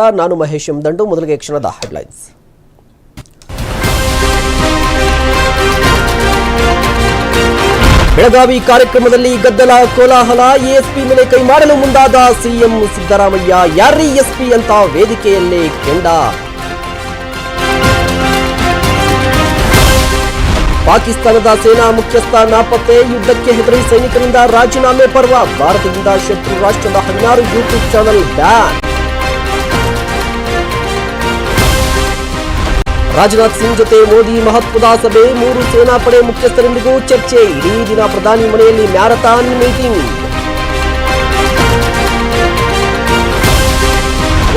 ನಾನು ಮಹೇಶ್ ಎಂ ದಂಡು ಮೊದಲಿಗೆ ಕ್ಷಣದ ಹೆಡ್ಲೈನ್ಸ್ ಬೆಳಗಾವಿ ಕಾರ್ಯಕ್ರಮದಲ್ಲಿ ಗದ್ದಲ, ಕೋಲಾಹಲ ಎಎಸ್ಪಿ ಮೇಲೆ ಕೈ ಮಾಡಲು ಮುಂದಾದ ಸಿಎಂ ಸಿದ್ದರಾಮಯ್ಯ ಯಾರೀ ಎಸ್ಪಿ ಅಂತ ವೇದಿಕೆಯಲ್ಲೇ ಕೆಂಡ. ಪಾಕಿಸ್ತಾನದ ಸೇನಾ ಮುಖ್ಯಸ್ಥ ನಾಪತ್ತೆ ಯುದ್ಧಕ್ಕೆ ಹೆದರಿ ಸೈನಿಕರಿಂದ ರಾಜೀನಾಮೆ ಪರ್ವ, ಭಾರತದಿಂದ ಶತ್ರು ರಾಷ್ಟ್ರದ ಹದಿನಾರು YouTube channel ban Rajnath Singh ಜೊತೆ ಮೋದಿ ಮಹತ್ವದ ಸಭೆ ಮೂರು ಸೇನಾಪಡೆ ಮುಖ್ಯಸ್ಥರೊಂದಿಗೂ ಚರ್ಚೆ. ಇಡೀ ದಿನ ಪ್ರಧಾನಿ ಮನೆಯಲ್ಲಿ ಮ್ಯಾರಥಾನ್ ಮೀಟಿಂಗ್.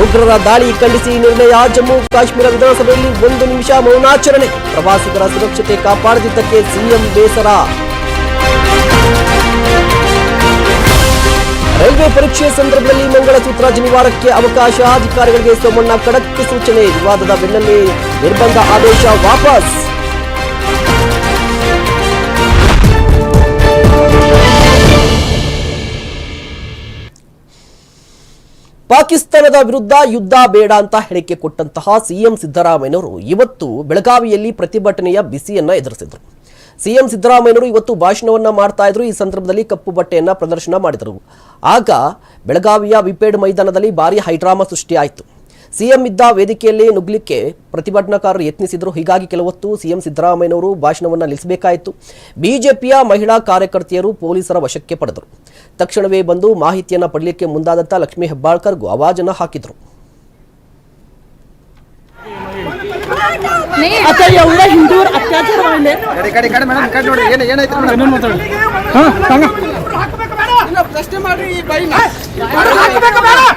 ಉಗ್ರರ ದಾಳಿ ಖಂಡಿಸಿ ನಿರ್ಣಯ ಜಮ್ಮು ಕಾಶ್ಮೀರ ವಿಧಾನಸಭೆಯಲ್ಲಿ ಒಂದು ನಿಮಿಷ ಮೌನಾಚರಣೆ. ಪ್ರವಾಸಿಗರ ಸುರಕ್ಷತೆ ಕಾಪಾಡದಿದ್ದಕ್ಕೆ ಸಿಎಂ ಬೇಸರ. ರೈಲ್ವೆ ಪರೀಕ್ಷೆ ಸಂದರ್ಭದಲ್ಲಿ ಮಂಗಳಸೂತ್ರ ಜನಿವಾರಕ್ಕೆ ಅವಕಾಶ, ಅಧಿಕಾರಿಗಳಿಗೆ ಸೋಮಣ್ಣ ಖಡಕ್ ಸೂಚನೆ. ವಿವಾದದ ಬೆನ್ನಲ್ಲೇ ನಿರ್ಬಂಧ ಆದೇಶ ವಾಪಸ್. ಪಾಕಿಸ್ತಾನದ ವಿರುದ್ಧ ಯುದ್ಧ ಬೇಡ ಅಂತ ಹೇಳಿಕೆ ಕೊಟ್ಟಂತಹ ಸಿಎಂ ಸಿದ್ದರಾಮಯ್ಯನವರು ಇವತ್ತು ಬೆಳಗಾವಿಯಲ್ಲಿ ಪ್ರತಿಭಟನೆಯ ಬಿಸಿಯನ್ನ ಎದುರಿಸಿದರು. ಸಿಎಂ ಸಿದ್ದರಾಮಯ್ಯನವರು ಇವತ್ತು ಭಾಷಣವನ್ನ ಮಾಡ್ತಾ ಇದ್ರು. ಈ ಸಂದರ್ಭದಲ್ಲಿ ಕಪ್ಪು ಬಟ್ಟೆಯನ್ನ ಪ್ರದರ್ಶನ ಮಾಡಿದರು. ಆಗ ಬೆಳಗಾವಿಯ ವಿಪೇಡ್ ಮೈದಾನದಲ್ಲಿ ಭಾರಿ ಹೈಡ್ರಾಮಾ ಸೃಷ್ಟಿಯಾಯಿತು ಸಿಎಂ ಇದ್ದ ವೇದಿಕೆಯಲ್ಲಿ ನುಗ್ಲಿಕ್ಕೆ ಪ್ರತಿಭಟನಾಕಾರರು ಯತ್ನಿಸಿದರು ಹೀಗಾಗಿ ಕೆಲವೊತ್ತು ಸಿಎಂ ಸಿದ್ದರಾಮಯ್ಯನವರು ಭಾಷಣವನ್ನು ನಿಲ್ಲಿಸಬೇಕಾಯಿತು ಬಿಜೆಪಿಯ ಮಹಿಳಾ ಕಾರ್ಯಕರ್ತೆಯರು ಪೊಲೀಸರ ವಶಕ್ಕೆ ಪಡೆದರು ತಕ್ಷಣವೇ ಬಂದು ಮಾಹಿತಿಯನ್ನು ಪಡೆಯಲಿಕ್ಕೆ ಮುಂದಾದಂಥ ಲಕ್ಷ್ಮೀ ಹೆಬ್ಬಾಳ್ಕರ್ಗೂ ಅವಾಜನ್ನು ಹಾಕಿದರು आता एवढ्या हिंदूवर अत्याचार वाढले ಕಡೆ ಕಡೆ ಕಡೆ ಮೇಡಮ್ ಕಡೆ ನೋಡಿ ಏನು ಏನಾಯ್ತು ಮೇಡಮ್ हा सांगा ಪ್ರಶ್ನೆ ಮಾಡ್ರಿ ಈ ಬೈನ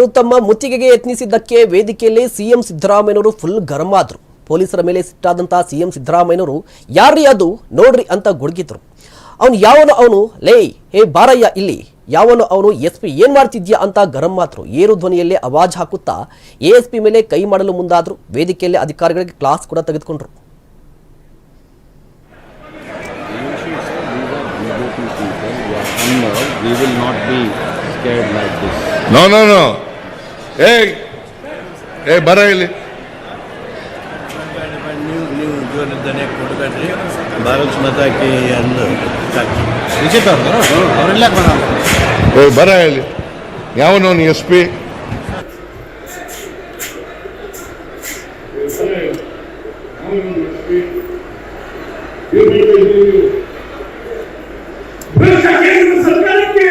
ಇನ್ನು ತಮ್ಮ ಮುತ್ತಿಗೆಗೆ ಯತ್ನಿಸಿದ್ದಕ್ಕೆ ವೇದಿಕೆಯಲ್ಲಿ ಸಿಎಂ ಸಿದ್ದರಾಮಯ್ಯನವರು ಫುಲ್ ಗರಂ ಆದ್ರು. ಪೊಲೀಸರ ಮೇಲೆ ಸಿಟ್ಟಾದಂತಹ ಸಿಎಂ ಸಿದ್ದರಾಮಯ್ಯನವರು ಯಾರ್ರೀ ಅದು? ನೋಡ್ರಿ ಅಂತ ಗುಡುಗಿದ್ರು. ಅವನು ಯಾವನು ಅವನು? ಲೇ ಹೇ ಬಾರಯ್ಯ ಇಲ್ಲಿ. ಯಾವನು ಅವನು? ಎಸ್ ಪಿ ಏನ್ ಮಾಡ್ತಿದ್ಯಾ? ಅಂತ ಗರಂ ಮಾತ್ರ ಏರು ಧ್ವನಿಯಲ್ಲೇ ಅವಾಜ್ ಹಾಕುತ್ತಾ ಎಸ್ ಪಿ ಮೇಲೆ ಕೈ ಮಾಡಲು ಮುಂದಾದ್ರು. ವೇದಿಕೆಯಲ್ಲಿ ಅಧಿಕಾರಿಗಳಿಗೆ ಕ್ಲಾಸ್ ಕೂಡ ತೆಗೆದುಕೊಂಡ್ರು. No, no, not ನೋ ಏ ಏ ಬರ ಇಲ್ಲಿ ನೀವು ಜೋರಿದ್ದಾನೆ ಕೊಡಬೇಡ್ರಿ ಭಾರತ್ ಮಾತಾಕಿ ಅಂದು ವಿಜೇತ ಅವರು ಅವರೆಲ್ಲ ಏ ಬರ ಇಲ್ಲಿ ಯಾವನವನು ಎಸ್ ಪಿ ಸರ್ಕಾರಕ್ಕೆ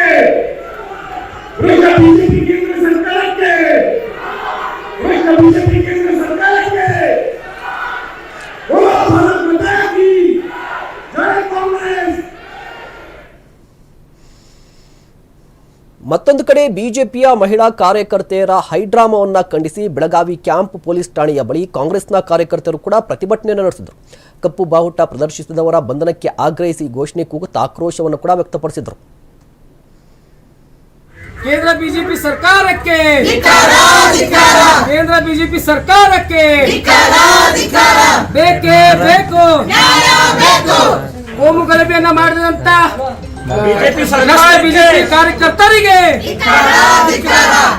ಮತ್ತೊಂದು ಕಡೆ ಬಿಜೆಪಿಯ ಮಹಿಳಾ ಕಾರ್ಯಕರ್ತೆಯರ ಹೈಡ್ರಾಮಾವನ್ನ ಖಂಡಿಸಿ ಬೆಳಗಾವಿ ಕ್ಯಾಂಪ್ ಪೊಲೀಸ್ ಠಾಣೆಯ ಬಳಿ ಕಾಂಗ್ರೆಸ್ನ ಕಾರ್ಯಕರ್ತರು ಕೂಡ ಪ್ರತಿಭಟನೆಯನ್ನು ನಡೆಸಿದರು. ಕಪ್ಪು ಬಾವುಟ ಪ್ರದರ್ಶಿಸಿದವರ ಬಂಧನಕ್ಕೆ ಆಗ್ರಹಿಸಿ ಘೋಷಣೆ ಕೂಗುತ್ತ ಆಕ್ರೋಶವನ್ನು ಕೂಡ ವ್ಯಕ್ತಪಡಿಸಿದರು. ಕೇಂದ್ರ ಬಿಜೆಪಿ ಸರ್ಕಾರಕ್ಕೆ! ಕೇಂದ್ರ ಬಿಜೆಪಿ ಸರ್ಕಾರಕ್ಕೆ! ಬೇಕೇ ಬೇಕು! ಕೋಮು ಗಲಭೆಯನ್ನ ಮಾಡಿದಂತ ಬಿಜೆಪಿ ಬಿಜೆಪಿ ಕಾರ್ಯಕರ್ತರಿಗೆ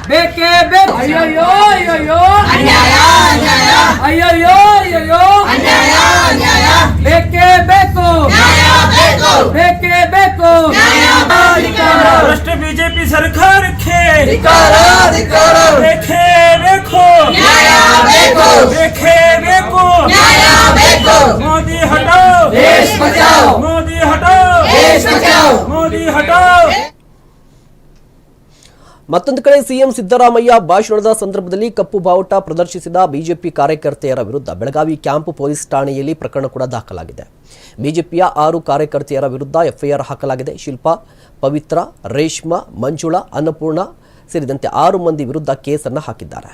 ಬೇಕೇ ಬೇಕು ಅಯ್ಯಯ್ಯೋ ಅಯ್ಯಯ್ಯೋ ಅಯ್ಯಯ್ಯೋ ಅಯ್ಯಯ್ಯೋ ಬೇಕೇ ಬೇಕು ಬೇಕೇ ಬೇಕು ಭ್ರಷ್ಟ ಬಿಜೆಪಿ ಸರ್ಕಾರಕ್ಕೆ ಬೇಕೇ ಬೇಕು ಬೇಕೇ ಬೇಕು ಮೋದಿ ಹಟೋ ಮೋದಿ ಹಟೋ ಮೋದಿ ಹಟೋ ಮತ್ತೊಂದು ಕಡೆ ಸಿಎಂ ಸಿದ್ದರಾಮಯ್ಯ ಭಾಷಣದ ಸಂದರ್ಭದಲ್ಲಿ ಕಪ್ಪು ಬಾವುಟ ಪ್ರದರ್ಶಿಸಿದ ಬಿಜೆಪಿ ಕಾರ್ಯಕರ್ತೆಯರ ವಿರುದ್ಧ ಬೆಳಗಾವಿ ಕ್ಯಾಂಪ್ ಪೊಲೀಸ್ ಠಾಣೆಯಲ್ಲಿ ಪ್ರಕರಣ ಕೂಡ ದಾಖಲಾಗಿದೆ. ಬಿಜೆಪಿಯ ಆರು ಕಾರ್ಯಕರ್ತೆಯರ ವಿರುದ್ಧ ಎಫ್ಐಆರ್ ಹಾಕಲಾಗಿದೆ. ಶಿಲ್ಪಾ ಪವಿತ್ರ ರೇಷ್ಮಾ ಮಂಜುಳಾ ಅನ್ನಪೂರ್ಣ ಸೇರಿದಂತೆ ಆರು ಮಂದಿ ವಿರುದ್ಧ ಕೇಸನ್ನು ಹಾಕಿದ್ದಾರೆ.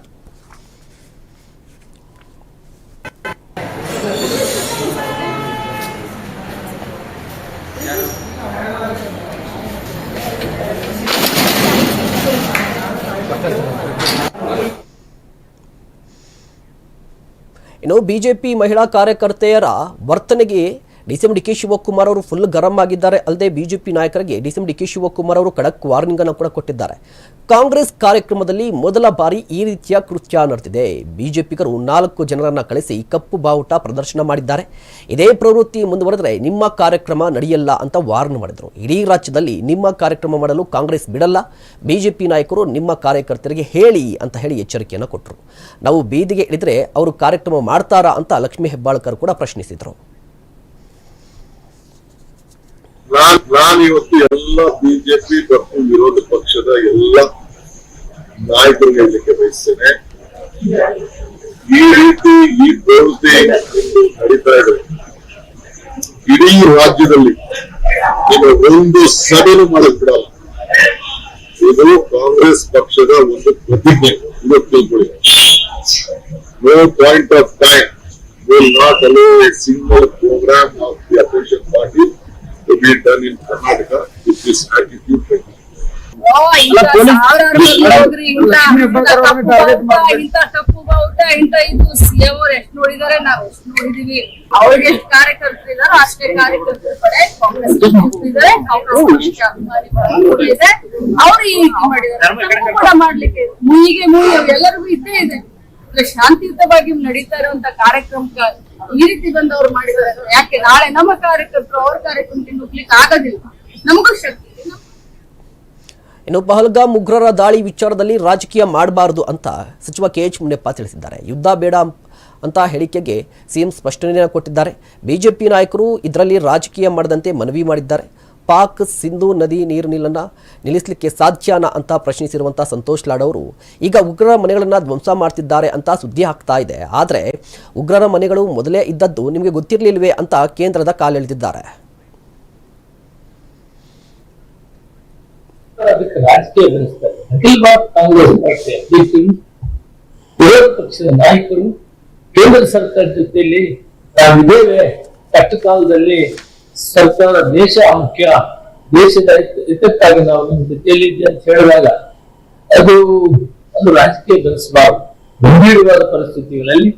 ಬಿಜೆಪಿ ಮಹಿಳಾ ಕಾರ್ಯಕರ್ತೆಯರ ವರ್ತನೆಗೆ ಡಿಸಿಎಂ ಡಿ ಕೆ ಶಿವಕುಮಾರ್ ಅವರು ಫುಲ್ ಗರಂ ಆಗಿದ್ದಾರೆ. ಅಲ್ಲದೆ ಬಿಜೆಪಿ ನಾಯಕರಿಗೆ ಡಿಸಿಎಂ ಡಿ ಕೆ ಶಿವಕುಮಾರ್ ಅವರು ಖಡಕ್ ವಾರ್ನಿಂಗ್ ಅನ್ನು ಕೂಡ ಕೊಟ್ಟಿದ್ದಾರೆ. ಕಾಂಗ್ರೆಸ್ ಕಾರ್ಯಕ್ರಮದಲ್ಲಿ ಮೊದಲ ಬಾರಿ ಈ ರೀತಿಯ ಕೃತ್ಯ ನಡೆದಿದೆ. ಬಿಜೆಪಿಗರು ನಾಲ್ಕು ಜನರನ್ನ ಕಳಿಸಿ ಕಪ್ಪು ಬಾವುಟ ಪ್ರದರ್ಶನ ಮಾಡಿದ್ದಾರೆ. ಇದೇ ಪ್ರವೃತ್ತಿ ಮುಂದುವರೆದರೆ ನಿಮ್ಮ ಕಾರ್ಯಕ್ರಮ ನಡೆಯಲ್ಲ ಅಂತ ವಾರ್ನ್ ಮಾಡಿದರು. ಇಡೀ ರಾಜ್ಯದಲ್ಲಿ ನಿಮ್ಮ ಕಾರ್ಯಕ್ರಮ ಮಾಡಲು ಕಾಂಗ್ರೆಸ್ ಬಿಡಲ್ಲ. ಬಿಜೆಪಿ ನಾಯಕರು ನಿಮ್ಮ ಕಾರ್ಯಕರ್ತರಿಗೆ ಹೇಳಿ ಅಂತ ಹೇಳಿ ಎಚ್ಚರಿಕೆಯನ್ನು ಕೊಟ್ಟರು ನಾವು ಬೀದಿಗೆ ಇಳಿದರೆ ಅವರು ಕಾರ್ಯಕ್ರಮ ಮಾಡ್ತಾರಾ ಅಂತ ಲಕ್ಷ್ಮೀ ಹೆಬ್ಬಾಳ್ಕರ್ ಕೂಡ ಪ್ರಶ್ನಿಸಿದರು. ನಾನ್ ಎಲ್ಲ ಬಿಜೆಪಿ ಮತ್ತು ವಿರೋಧ ಪಕ್ಷದ ಎಲ್ಲ ನಾಯಕರು ಹೇಳಲಿಕ್ಕೆ ಬಯಸ್ತೇನೆ. ಈ ರೀತಿ ಈ ಬೇಡಿಕೆ ನಡೀತಾ ಇದೆ. ಇಡೀ ರಾಜ್ಯದಲ್ಲಿ ಈಗ ಒಂದು ಸಭೆನು ಮಾಡಕ್ ಬಿಡಲ್ಲ. ಇದು ಕಾಂಗ್ರೆಸ್ ಪಕ್ಷದ ಒಂದು ಪ್ರತಿಜ್ಞೆ ಇದು ತಿಳ್ಕೊಳ್ಳಿ no point of time will not allow a single programme of the opposition to be done in Karnataka with this attitude ಓ, ತಪ್ಪು ಬಾವುಟ, ಇದು ಸಿಎಂ ಅವ್ರು ಎಷ್ಟು ನೋಡಿದಾರೆ ನಾವು ಎಷ್ಟು ನೋಡಿದೀವಿ. ಅವ್ರಿಗೆ ಎಷ್ಟು ಕಾರ್ಯಕರ್ತರಿದಾರೋ ಅಷ್ಟೇ ಕಾರ್ಯಕರ್ತರ ಕಡೆ ಕಾಂಗ್ರೆಸ್ ಇದ್ದಾರೆ ಕಾಂಗ್ರೆಸ್ ಪಕ್ಷ ಅಭಿಮಾನಿಗಳು ಅವ್ರು ಈ ರೀತಿ ಮಾಡಿದ್ದಾರೆ ಕೂಡ ಮಾಡ್ಲಿಕ್ಕೆ ಮುಯಿಗೆ ಮುಯಿ ಎಲ್ಲರಿಗೂ ಇದ್ದೇ ಇದೆ. ಅಂದ್ರೆ ಶಾಂತಿಯುತವಾಗಿ ನಡೀತಾ ಇರುವಂತ ಕಾರ್ಯಕ್ರಮಕ್ಕೆ ಈ ರೀತಿ ಬಂದವ್ರು ಮಾಡಿದ್ದಾರೆ ಯಾಕೆ ನಾಳೆ ನಮ್ಮ ಕಾರ್ಯಕರ್ತರು ಅವ್ರ ಕಾರ್ಯಕ್ರಮಕ್ಕೆ ನುಗ್ಲಿಕ್ಕೆ ಆಗೋದಿಲ್ಲ. ನಮಗೂ ಶಕ್ತಿ. ಇನ್ನು ಪಹಲ್ಗಾಮ್ ಉಗ್ರರ ದಾಳಿ ವಿಚಾರದಲ್ಲಿ ರಾಜಕೀಯ ಮಾಡಬಾರದು ಅಂತ ಸಚಿವ ಕೆ ಎಚ್ ಮುನಿಯಪ್ಪ ತಿಳಿಸಿದ್ದಾರೆ. ಯುದ್ಧ ಬೇಡ ಅಂತ ಹೇಳಿಕೆಗೆ ಸಿಎಂ ಸ್ಪಷ್ಟನೆಯನ್ನು ಕೊಟ್ಟಿದ್ದಾರೆ. ಬಿಜೆಪಿ ನಾಯಕರು ಇದರಲ್ಲಿ ರಾಜಕೀಯ ಮಾಡದಂತೆ ಮನವಿ ಮಾಡಿದ್ದಾರೆ. ಪಾಕ್ ಸಿಂಧು ನದಿ ನೀರು ನಿಲ್ಲನ್ನು ನಿಲ್ಲಿಸಲಿಕ್ಕೆ ಸಾಧ್ಯನಾ ಅಂತ ಪ್ರಶ್ನಿಸಿರುವಂಥ ಸಂತೋಷ್ ಲಾಡ್ ಅವರು, ಈಗ ಉಗ್ರರ ಮನೆಗಳನ್ನು ಧ್ವಂಸ ಮಾಡ್ತಿದ್ದಾರೆ ಅಂತ ಸುದ್ದಿ ಆಗ್ತಾ ಇದೆ. ಆದರೆ ಉಗ್ರರ ಮನೆಗಳು ಮೊದಲೇ ಇದ್ದದ್ದು ನಿಮಗೆ ಗೊತ್ತಿರಲಿಲ್ವೇ ಅಂತ ಕೇಂದ್ರದ ಕಾಲೆಳೆದಿದ್ದಾರೆ ಅದಕ್ಕೆ ರಾಜಕೀಯ ಬೆಳೆಸ್ತಾರೆ ಅಖಿಲ ಭಾರತ ಕಾಂಗ್ರೆಸ್ ಪಾರ್ಟಿ ಅಧ್ಯಕ್ಷರು, ವಿರೋಧ ಪಕ್ಷದ ನಾಯಕರು, ಕೇಂದ್ರ ಸರ್ಕಾರ ಜೊತೆಯಲ್ಲಿ ನಾವಿದ್ದೇವೆ ಕಷ್ಟ ಕಾಲದಲ್ಲಿ ಸರ್ಕಾರ ದೇಶ ಮುಖ್ಯ, ದೇಶದ ಹಿತ- ಹಿತಕ್ಕಾಗಿ ನಾವು ನಿಮ್ಮ ಜೊತೆಯಲ್ಲಿ ಇದೆ ಅಂತ ಹೇಳಿದಾಗ ಅದು ಅದು ರಾಜಕೀಯ ಬೆಳೆಸಬಾರದು ಗಂಭೀರವಾದ ಪರಿಸ್ಥಿತಿಗಳಲ್ಲಿ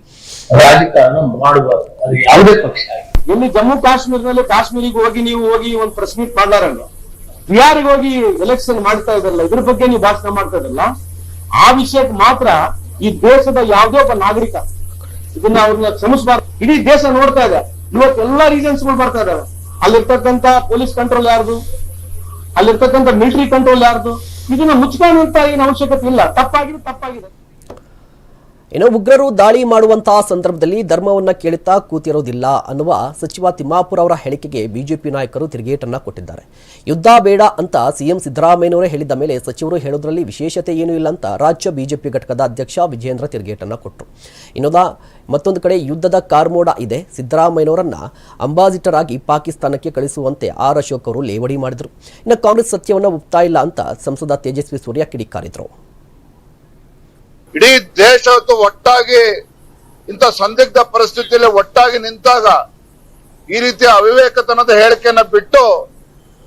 ರಾಜಕಾರಣ ಮಾಡಬಾರದು. ಅದು ಯಾವುದೇ ಪಕ್ಷ ಇಲ್ಲಿ ಜಮ್ಮು ಕಾಶ್ಮೀರದಲ್ಲಿ ಕಾಶ್ಮೀರಿಗೆ ಹೋಗಿ ನೀವು ಹೋಗಿ ಒಂದು ಪ್ರೆಸ್ ಮೀಟ್ ಮಾಡ್ಲಾರಲ್ಲ ಬಿಹಾರಿಗೆ ಹೋಗಿ ಎಲೆಕ್ಷನ್ ಮಾಡ್ತಾ ಇದ್ರಲ್ಲ ಇದ್ರ ಬಗ್ಗೆ ನೀವು ಭಾಷಣ ಮಾಡ್ತಾ ಇದ್ರಲ್ಲ ಆ ವಿಷಯಕ್ಕೆ ಮಾತ್ರ ಈ ದೇಶದ ಯಾವುದೇ ಒಬ್ಬ ನಾಗರಿಕ ಇದನ್ನ ಅವ್ರನ್ನ ಕ್ಷಮಿಸಬಾರ್ದು. ಇಡೀ ದೇಶ ನೋಡ್ತಾ ಇದೆ. ಇವತ್ತು ಎಲ್ಲಾ ರೀಸನ್ಸ್ಗಳು ಬರ್ತಾ ಇದಾವೆ. ಅಲ್ಲಿರ್ತಕ್ಕಂತ ಪೊಲೀಸ್ ಕಂಟ್ರೋಲ್ ಯಾರ್ದು? ಅಲ್ಲಿರ್ತಕ್ಕಂಥ ಮಿಲಿಟರಿ ಕಂಟ್ರೋಲ್ ಯಾರ್ದು? ಇದನ್ನ ಮುಚ್ಕೊಳ್ಳುವಂತ ಏನು ಅವಶ್ಯಕತೆ ಇಲ್ಲ. ತಪ್ಪಾಗಿದೆ ತಪ್ಪಾಗಿದೆ. ಇನ್ನು ಉಗ್ರರು ದಾಳಿ ಮಾಡುವಂತಹ ಸಂದರ್ಭದಲ್ಲಿ ಧರ್ಮವನ್ನ ಕೇಳುತ್ತಾ ಕೂತಿರೋದಿಲ್ಲ ಅನ್ನುವ ಸಚಿವ ತಿಮ್ಮಾಪುರ ಅವರ ಹೇಳಿಕೆಗೆ ಬಿಜೆಪಿ ನಾಯಕರು ತಿರುಗೇಟನ್ನ ಕೊಟ್ಟಿದ್ದಾರೆ. ಯುದ್ಧ ಬೇಡ ಅಂತ ಸಿಎಂ ಸಿದ್ದರಾಮಯ್ಯನವರೇ ಹೇಳಿದ ಮೇಲೆ ಸಚಿವರು ಹೇಳೋದ್ರಲ್ಲಿ ವಿಶೇಷತೆ ಏನೂ ಇಲ್ಲ ಅಂತ ರಾಜ್ಯ ಬಿಜೆಪಿ ಘಟಕದ ಅಧ್ಯಕ್ಷ ವಿಜೇಂದ್ರ ತಿರುಗೇಟನ್ನ ಕೊಟ್ಟರು ಇನ್ನೊಂದ, ಮತ್ತೊಂದು ಕಡೆ ಯುದ್ಧದ ಕಾರ್ಮೋಡ ಇದೆ. ಸಿದ್ದರಾಮಯ್ಯನವರನ್ನ ಅಂಬಾಸಿಡರ್ ಆಗಿ ಪಾಕಿಸ್ತಾನಕ್ಕೆ ಕಳಿಸುವಂತೆ ಆರ್ ಅಶೋಕ್ ಅವರು ಲೇವಡಿ ಮಾಡಿದರು. ಇನ್ನು ಕಾಂಗ್ರೆಸ್ ಸತ್ಯವನ್ನ ಒಪ್ತಾ ಇಲ್ಲ ಅಂತ ಸಂಸದ ತೇಜಸ್ವಿ ಸೂರ್ಯ ಕಿಡಿಕಾರಿದ್ರು. ಇಡೀ ದೇಶ ಒಟ್ಟಾಗಿ ಇಂಥ ಸಂದಿಗ್ಧ ಪರಿಸ್ಥಿತಿಯಲ್ಲಿ ಒಟ್ಟಾಗಿ ನಿಂತಾಗ ಈ ರೀತಿಯ ಅವಿವೇಕತನದ ಹೇಳಿಕೆಯನ್ನ ಬಿಟ್ಟು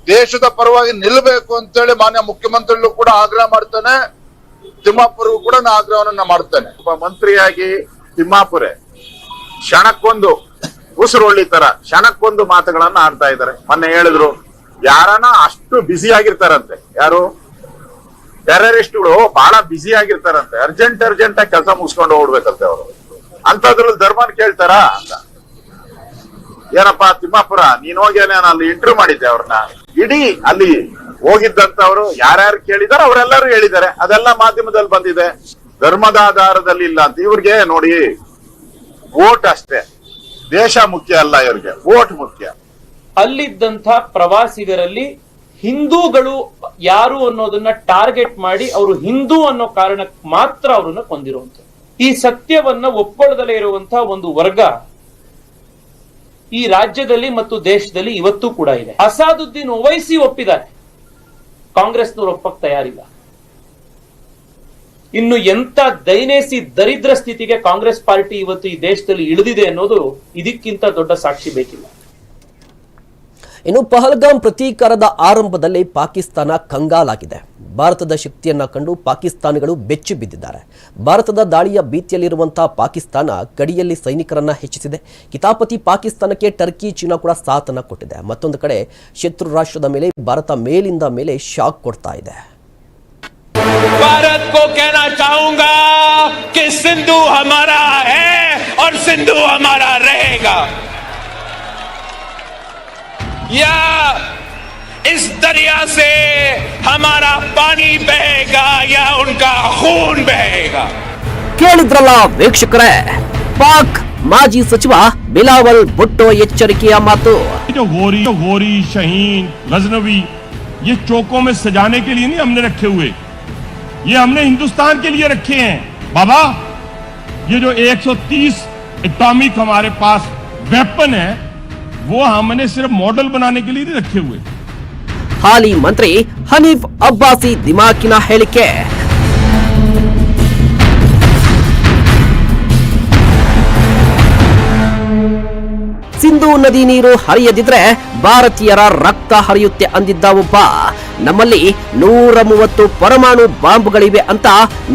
ದೇಶದ ಪರವಾಗಿ ನಿಲ್ಲಬೇಕು ಅಂತೇಳಿ ಮಾನ್ಯ ಮುಖ್ಯಮಂತ್ರಿಗಳು ಕೂಡ ಆಗ್ರಹ ಮಾಡ್ತಾನೆ, ತಿಮ್ಮಾಪುರಿಗೂ ಕೂಡ ನಾ ಆಗ್ರಹವನ್ನ ಮಾಡ್ತೇನೆ. ಒಬ್ಬ ಮಂತ್ರಿಯಾಗಿ ತಿಮ್ಮಾಪುರೆ ಕ್ಷಣಕ್ಕೊಂದು ಉಸಿರುಳ್ಳಿ ತರ, ಕ್ಷಣಕ್ಕೊಂದು ಮಾತುಗಳನ್ನ ಆಡ್ತಾ ಇದ್ದಾರೆ. ಮೊನ್ನೆ ಹೇಳಿದ್ರು ಯಾರನ ಅಷ್ಟು ಬ್ಯುಸಿ ಆಗಿರ್ತಾರಂತೆ. ಯಾರು? ಟೆರರಿಸ್ಟ್ಗಳು ಬಹಳ ಬ್ಯುಸಿ ಆಗಿರ್ತಾರಂತೆ. ಅರ್ಜೆಂಟ್ ಅರ್ಜೆಂಟ್ ಆಗಿ ಕೆಲಸ ಮುಗಿಸ್ಕೊಂಡು ಹೋಗ್ಬೇಕಂತೆ ಅವರು. ಅಂತದ್ರಲ್ಲಿ ಧರ್ಮನ್ ಕೇಳ್ತಾರ? ಅಂತ ಏನಪ್ಪ, ತಿಮ್ಮಾಪುರ, ನೀನ್ ಹೋಗಿ ನಾನು ಅಲ್ಲಿ ಇಂಟರ್ವ್ಯೂ ಮಾಡಿದ್ದೆ ಅವ್ರನ್ನ. ಇಡೀ ಅಲ್ಲಿ ಹೋಗಿದ್ದಂತವ್ರು ಯಾರ್ಯಾರು ಕೇಳಿದಾರೆ, ಅವರೆಲ್ಲರೂ ಹೇಳಿದ್ದಾರೆ. ಅದೆಲ್ಲ ಮಾಧ್ಯಮದಲ್ಲಿ ಬಂದಿದೆ. ಧರ್ಮದ ಆಧಾರದಲ್ಲಿ ಇಲ್ಲ ಅಂತ. ಇವ್ರಿಗೆ ನೋಡಿ ವೋಟ್ ಅಷ್ಟೇ. ದೇಶ ಮುಖ್ಯ ಅಲ್ಲ ಇವ್ರಿಗೆ. ವೋಟ್ ಮುಖ್ಯ. ಅಲ್ಲಿದ್ದಂಥ ಪ್ರವಾಸಿಗರಲ್ಲಿ ಹಿಂದೂಗಳು ಯಾರು ಅನ್ನೋದನ್ನ ಟಾರ್ಗೆಟ್ ಮಾಡಿ ಅವರು ಹಿಂದೂ ಅನ್ನೋ ಕಾರಣಕ್ಕೆ ಮಾತ್ರ ಅವರನ್ನ ಕೊಂದಿರುವಂತ ಈ ಸತ್ಯವನ್ನ ಒಪ್ಪಳದಲ್ಲೇ ಇರುವಂತಹ ಒಂದು ವರ್ಗ ಈ ರಾಜ್ಯದಲ್ಲಿ ಮತ್ತು ದೇಶದಲ್ಲಿ ಇವತ್ತು ಕೂಡ ಇದೆ. ಅಸಾದುದ್ದೀನ್ ಓವೈಸಿ ಒಪ್ಪಿದ್ದಾರೆ. ಕಾಂಗ್ರೆಸ್ನವ್ರು ಒಪ್ಪಕ್ ತಯಾರಿಲ್ಲ. ಇನ್ನು ಎಂತ ದೈನೇಸಿ ದರಿದ್ರ ಸ್ಥಿತಿಗೆ ಕಾಂಗ್ರೆಸ್ ಪಾರ್ಟಿ ಇವತ್ತು ಈ ದೇಶದಲ್ಲಿ ಇಳಿದಿದೆ ಅನ್ನೋದು ಇದಕ್ಕಿಂತ ದೊಡ್ಡ ಸಾಕ್ಷಿ ಬೇಕಿಲ್ಲ. ಇನ್ನು ಪಹಲ್ಗಾಮ್ ಪ್ರತೀಕಾರದ ಆರಂಭದಲ್ಲಿ ಪಾಕಿಸ್ತಾನ ಕಂಗಾಲಾಗಿದೆ ಭಾರತದ ಶಕ್ತಿಯನ್ನ ಕಂಡು ಪಾಕಿಸ್ತಾನಿಗಳು ಬೆಚ್ಚಿ ಬಿದ್ದಿದ್ದಾರೆ ಭಾರತದ ದಾಳಿಯ ಭೀತಿಯಲ್ಲಿರುವಂತಹ ಪಾಕಿಸ್ತಾನ ಗಡಿಯಲ್ಲಿ ಸೈನಿಕರನ್ನ ಹೆಚ್ಚಿಸಿದೆ ಕಿತಾಪತಿ ಪಾಕಿಸ್ತಾನಕ್ಕೆ ಟರ್ಕಿ ಚೀನಾ ಕೂಡ ಸಾಥನ್ನ ಕೊಟ್ಟಿದೆ ಮತ್ತೊಂದು ಕಡೆ ಶತ್ರು ರಾಷ್ಟ್ರದ ಮೇಲೆ ಭಾರತ ಮೇಲಿಂದ ಮೇಲೆ ಶಾಕ್ ಕೊಡ್ತಾ ಇದೆ भारत को कहना चाहूंगा कि सिंधु हमारा है और सिंधु हमारा रहेगा या इस दरिया से हमारा पानी बहेगा या उनका खून बहेगा ಕೇಳಿದ್ರಲ್ಲ ವೀಕ್ಷಕರೇ ಪಾಕ್ ಮಾಜಿ ಸಚಿವ ಬಿಲಾವಲ್ ಭುಟ್ಟೋ ಎಚ್ಚರಿಕೆಯ ಮಾತು जो गोरी जो गोरी शहीन गजनवी ये चौकों में सजाने के लिए नहीं हमने रखे हुए ये हमने हिंदुस्तान के लिए रखे हैं बाबा ये जो 130 एटॉमिक हमारे पास वेपन है वो हमने सिर्फ मॉडल बनाने के लिए नहीं रखे हुए ಹಾಲಿ ಮಂತ್ರಿ ಹನೀಫ್ ಅಬ್ಬಾಸಿ ದಿಮಾಕಿನ ಹೇಳಿಕೆ ಸಿಂಧು ನದಿ ನೀರು ಹರಿಯದಿದ್ರೆ ಭಾರತೀಯರ ರಕ್ತ ಹರಿಯುತ್ತೆ ಅಂದಿದ್ದ ಒಬ್ಬ ನಮ್ಮಲ್ಲಿ ನೂರ ಮೂವತ್ತು ಪರಮಾಣು ಬಾಂಬ್ಗಳಿವೆ ಅಂತ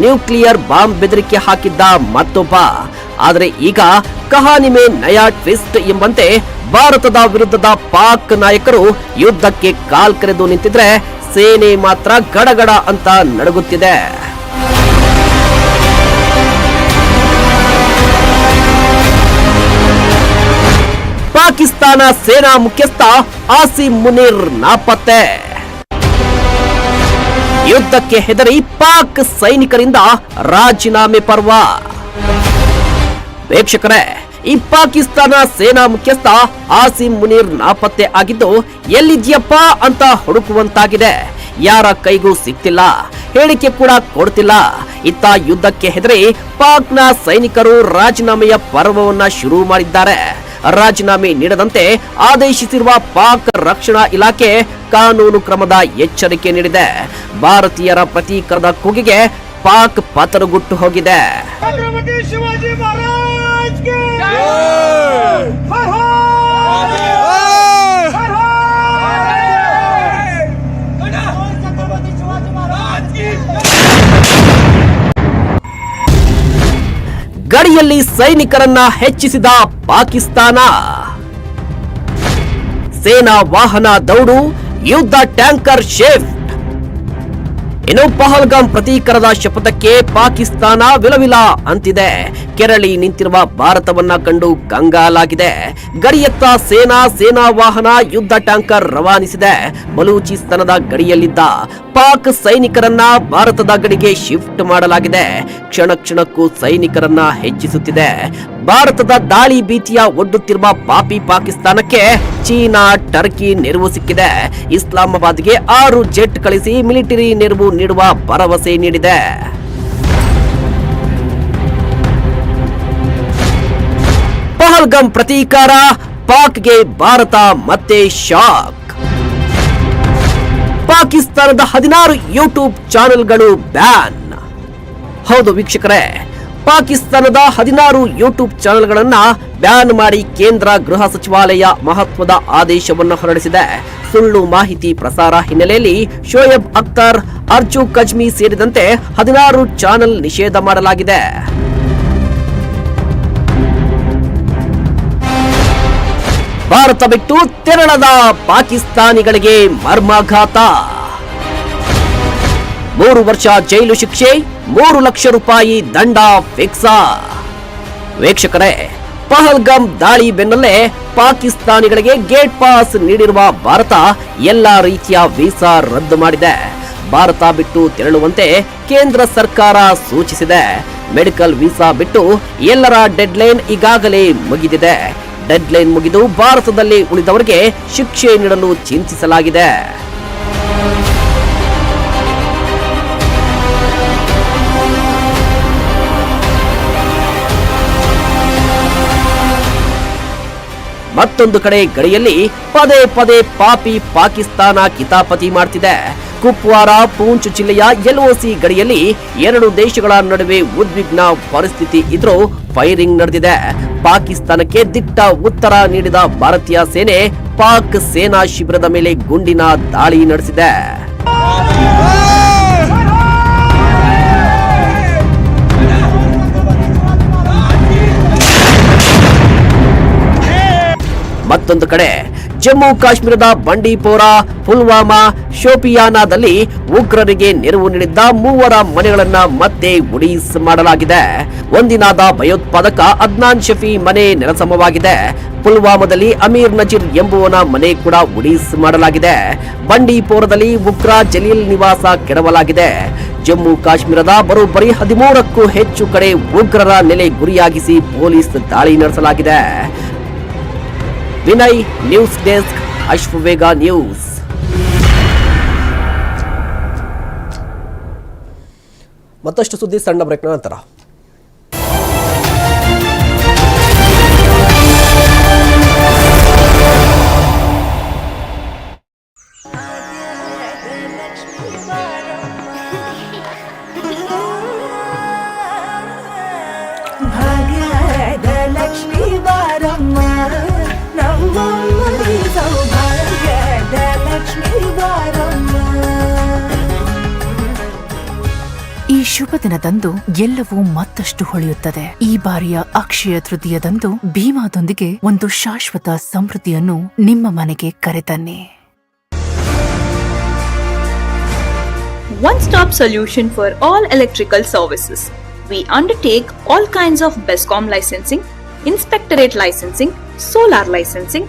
ನ್ಯೂಕ್ಲಿಯರ್ ಬಾಂಬ್ ಬೆದರಿಕೆ ಹಾಕಿದ್ದ ಮತ್ತೊಬ್ಬ ಆದರೆ ಈಗ ಕಹಾನಿ ಮೇ ನಯಾ ಟ್ವಿಸ್ಟ್ ಎಂಬಂತೆ ಭಾರತದ ವಿರುದ್ಧದ ಪಾಕ್ ನಾಯಕರು ಯುದ್ಧಕ್ಕೆ ಕಾಲ್ ಕರೆದು ನಿಂತಿದ್ರೆ ಸೇನೆ ಮಾತ್ರ ಗಡಗಡ ಅಂತ ನಡುಗುತ್ತಿದೆ. ಪಾಕಿಸ್ತಾನ ಸೇನಾ ಮುಖ್ಯಸ್ಥ ಆಸಿಮ್ ಮುನೀರ್ ನಾಪತ್ತೆ. ಯುದ್ಧಕ್ಕೆ ಹೆದರಿ ಪಾಕ್ ಸೈನಿಕರಿಂದ ರಾಜೀನಾಮೆ ಪರ್ವ. ವೀಕ್ಷಕರೇ ಈ ಪಾಕಿಸ್ತಾನ ಸೇನಾ ಮುಖ್ಯಸ್ಥ ಆಸಿಮ್ ಮುನೀರ್ ನಾಪತ್ತೆ ಆಗಿದ್ದು ಎಲ್ಲಿದ್ಯಪ್ಪ ಅಂತ ಹುಡುಕುವಂತಾಗಿದೆ. ಯಾರ ಕೈಗೂ ಸಿಗ್ತಿಲ್ಲ ಹೇಳಿಕೆ ಕೂಡ ಕೊಡ್ತಿಲ್ಲ. ಇತ್ತ ಯುದ್ಧಕ್ಕೆ ಹೆದರಿ ಪಾಕ್ನ ಸೈನಿಕರು ರಾಜೀನಾಮೆಯ ಪರ್ವವನ್ನ ಶುರು ಮಾಡಿದ್ದಾರೆ. ರಾಜೀನಾಮೆ ನೀಡದಂತೆ ಆದೇಶಿಸಿರುವ ಪಾಕ್ ರಕ್ಷಣಾ ಇಲಾಖೆ ಕಾನೂನು ಕ್ರಮದ ಎಚ್ಚರಿಕೆ ನೀಡಿದೆ. ಭಾರತೀಯರ ಪ್ರತೀಕರದ ಕೂಗಿಗೆ ಪಾಕ್ ಪತರುಗುಟ್ಟು ಹೋಗಿದೆ. ಗಡಿಯಲ್ಲಿ ಸೈನಿಕರನ್ನ ಹೆಚ್ಚಿಸಿದ ಪಾಕಿಸ್ತಾನ. ಸೇನಾ ವಾಹನ ದೌಡು ಯುದ್ಧ ಟ್ಯಾಂಕರ್ ಶೇಫ್. ಇನ್ನು ಪಹಲ್ಗಾಮ್ ಪ್ರತೀಕರದ ಶಪಥಕ್ಕೆ ಪಾಕಿಸ್ತಾನ ವಿಲವಿಲ ಅಂತಿದೆ. ಕೆರಳಿ ನಿಂತಿರುವ ಭಾರತವನ್ನ ಕಂಡು ಕಂಗಾಲಾಗಿದೆ. ಗಡಿಯತ್ತ ಸೇನಾ ಸೇನಾ ವಾಹನ ಯುದ್ಧ ಟ್ಯಾಂಕರ್ ರವಾನಿಸಿದೆ. ಬಲೂಚಿಸ್ತಾನದ ಗಡಿಯಲ್ಲಿದ್ದ ಪಾಕ್ ಸೈನಿಕರನ್ನ ಭಾರತದ ಗಡಿಗೆ ಶಿಫ್ಟ್ ಮಾಡಲಾಗಿದೆ. ಕ್ಷಣ ಕ್ಷಣಕ್ಕೂ ಸೈನಿಕರನ್ನ ಹೆಚ್ಚಿಸುತ್ತಿದೆ. ಭಾರತದ ದಾಳಿ ಭೀತಿಯ ಒಡ್ಡುತ್ತಿರುವ ಪಾಪಿ ಪಾಕಿಸ್ತಾನಕ್ಕೆ ಚೀನಾ, ಟರ್ಕಿ ನೆರವು ಸಿಕ್ಕಿದೆ. ಇಸ್ಲಾಮಾಬಾದ್ಗೆ ಆರು ಜೆಟ್ ಕಳಿಸಿ ಮಿಲಿಟರಿ ನೆರವು ನೀಡುವ ಭರವಸೆ ನೀಡಿದೆ. ಪಹಲ್ಗಂ ಪ್ರತೀಕಾರ, ಪಾಕ್ಗೆ ಭಾರತ ಮತ್ತೆ ಶಾಕ್. ಪಾಕಿಸ್ತಾನದ ಹದಿನಾರು ಯೂಟ್ಯೂಬ್ ಚಾನೆಲ್ಗಳು ಬ್ಯಾನ್. ಹೌದು ವೀಕ್ಷಕರೇ, ಪಾಕಿಸ್ತಾನದ ಹದಿನಾರು ಯೂಟ್ಯೂಬ್ ಚಾನೆಲ್ಗಳನ್ನ ಬ್ಯಾನ್ ಮಾಡಿ ಕೇಂದ್ರ ಗೃಹ ಸಚಿವಾಲಯ ಮಹತ್ವದ ಆದೇಶವನ್ನು ಹೊರಡಿಸಿದೆ. ಸುಳ್ಳು ಮಾಹಿತಿ ಪ್ರಸಾರ ಹಿನ್ನೆಲೆಯಲ್ಲಿ ಶೋಯಬ್ ಅಖ್ತರ್, ಅರ್ಜು ಕಜ್ಮಿ ಸೇರಿದಂತೆ ಹದಿನಾರು ಚಾನೆಲ್ ನಿಷೇಧ ಮಾಡಲಾಗಿದೆ. ಭಾರತ ಬಿಟ್ಟು ತೆರಳದ ಪಾಕಿಸ್ತಾನಿಗಳಿಗೆ ಮರ್ಮಾಘಾತ. ಮೂರು ವರ್ಷ ಜೈಲು ಶಿಕ್ಷೆ, ಮೂರು ಲಕ್ಷ ರೂಪಾಯಿ ದಂಡ ಫಿಕ್ಸ. ವೀಕ್ಷಕರೇ ಪಹಲ್ಗಾಮ್ ದಾಳಿ ಬೆನ್ನಲ್ಲೇ ಪಾಕಿಸ್ತಾನಿಗಳಿಗೆ ಗೇಟ್ ಪಾಸ್ ನೀಡಿರುವ ಭಾರತ ಎಲ್ಲಾ ರೀತಿಯ ವೀಸಾ ರದ್ದು ಮಾಡಿದೆ. ಭಾರತ ಬಿಟ್ಟು ತೆರಳುವಂತೆ ಕೇಂದ್ರ ಸರ್ಕಾರ ಸೂಚಿಸಿದೆ. ಮೆಡಿಕಲ್ ವೀಸಾ ಬಿಟ್ಟು ಎಲ್ಲರ ಡೆಡ್ಲೈನ್ ಈಗಾಗಲೇ ಮುಗಿದಿದೆ. ಡೆಡ್ಲೈನ್ ಮುಗಿದು ಭಾರತದಲ್ಲಿ ಉಳಿದವರಿಗೆ ಶಿಕ್ಷೆ ನೀಡಲು ಚಿಂತಿಸಲಾಗಿದೆ. ಮತ್ತೊಂದು ಕಡೆ ಗಡಿಯಲ್ಲಿ ಪದೇ ಪದೇ ಪಾಪಿ ಪಾಕಿಸ್ತಾನ ಕಿತಾಪತಿ ಮಾಡ್ತಿದೆ. ಕುಪ್ವಾರ, ಪೂಂಚ್ ಜಿಲ್ಲೆಯ ಎಲ್ಒಸಿ ಗಡಿಯಲ್ಲಿ ಎರಡು ದೇಶಗಳ ನಡುವೆ ಉದ್ವಿಗ್ನ ಪರಿಸ್ಥಿತಿ ಇದ್ರೂ ಫೈರಿಂಗ್ ನಡೆದಿದೆ. ಪಾಕಿಸ್ತಾನಕ್ಕೆ ದಿಟ್ಟ ಉತ್ತರ ನೀಡಿದ ಭಾರತೀಯ ಸೇನೆ ಪಾಕ್ ಸೇನಾ ಶಿಬಿರದ ಮೇಲೆ ಗುಂಡಿನ ದಾಳಿ ನಡೆಸಿದೆ. ಮತ್ತೊಂದು ಕಡೆ, ಜಮ್ಮು ಕಾಶ್ಮೀರದ ಬಂಡೀಪೋರಾ, ಪುಲ್ವಾಮಾ, ಶೋಪಿಯಾನಾದಲ್ಲಿ ಉಗ್ರರಿಗೆ ನೆರವು ನೀಡಿದ್ದ ಮೂವರ ಮನೆಗಳನ್ನ ಮತ್ತೆ ಉಡೀಸ್ ಮಾಡಲಾಗಿದೆ. ಒಂದಿನಾದ ಭಯೋತ್ಪಾದಕ ಅದ್ನಾನ್ ಶಫಿ ಮನೆ ನೆಲಸಮವಾಗಿದೆ. ಪುಲ್ವಾಮಾದಲ್ಲಿ ಅಮೀರ್ ನಜೀರ್ ಎಂಬುವನ ಮನೆ ಕೂಡ ಉಡೀಸ್ ಮಾಡಲಾಗಿದೆ. ಬಂಡೀಪೋರದಲ್ಲಿ ಉಗ್ರ ಜಲೀಲ್ ನಿವಾಸ ಕೆಡವಲಾಗಿದೆ. ಜಮ್ಮು ಕಾಶ್ಮೀರದ ಬರೋಬ್ಬರಿ ಹದಿಮೂರಕ್ಕೂ ಹೆಚ್ಚು ಕಡೆ ಉಗ್ರರ ನೆಲೆ ಗುರಿಯಾಗಿಸಿ ಪೊಲೀಸ್ ದಾಳಿ ನಡೆಸಲಾಗಿದೆ. Vinay news desk Ashwavega news. ಮತ್ತಷ್ಟು ಸುದ್ದಿ ಸಣ್ಣ ಬ್ರೇಕ್ನ ನಂತರ. ಈ ಶುಭ ದಿನದಂದು ಎಲ್ಲವೂ ಮತ್ತಷ್ಟು ಹೊಳೆಯುತ್ತದೆ. ಈ ಬಾರಿಯ ಅಕ್ಷಯ ತೃತೀಯದಂದು ಭೀಮಾದೊಂದಿಗೆ ಒಂದು ಶಾಶ್ವತ ಸಮೃದ್ಧಿಯನ್ನು ನಿಮ್ಮ ಮನೆಗೆ ಕರೆತನ್ನಿ. One stop solution for all electrical services we undertake all kinds of BESCOM licensing inspectorate licensing solar licensing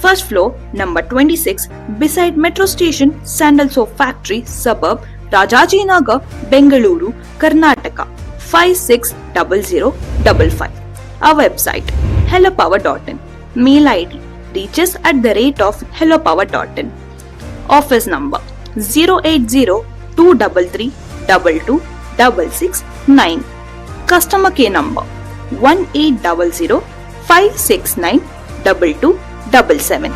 First floor, number 26, beside Metro Station, Sandal Soap Factory, suburb, Rajajinagar, Bengaluru, Karnataka, 560055. Our website, hellopower.in. Mail ID, reaches at the rate of hellopower.in. Office number 080 233 22669. Customer care number 1800 569 2277.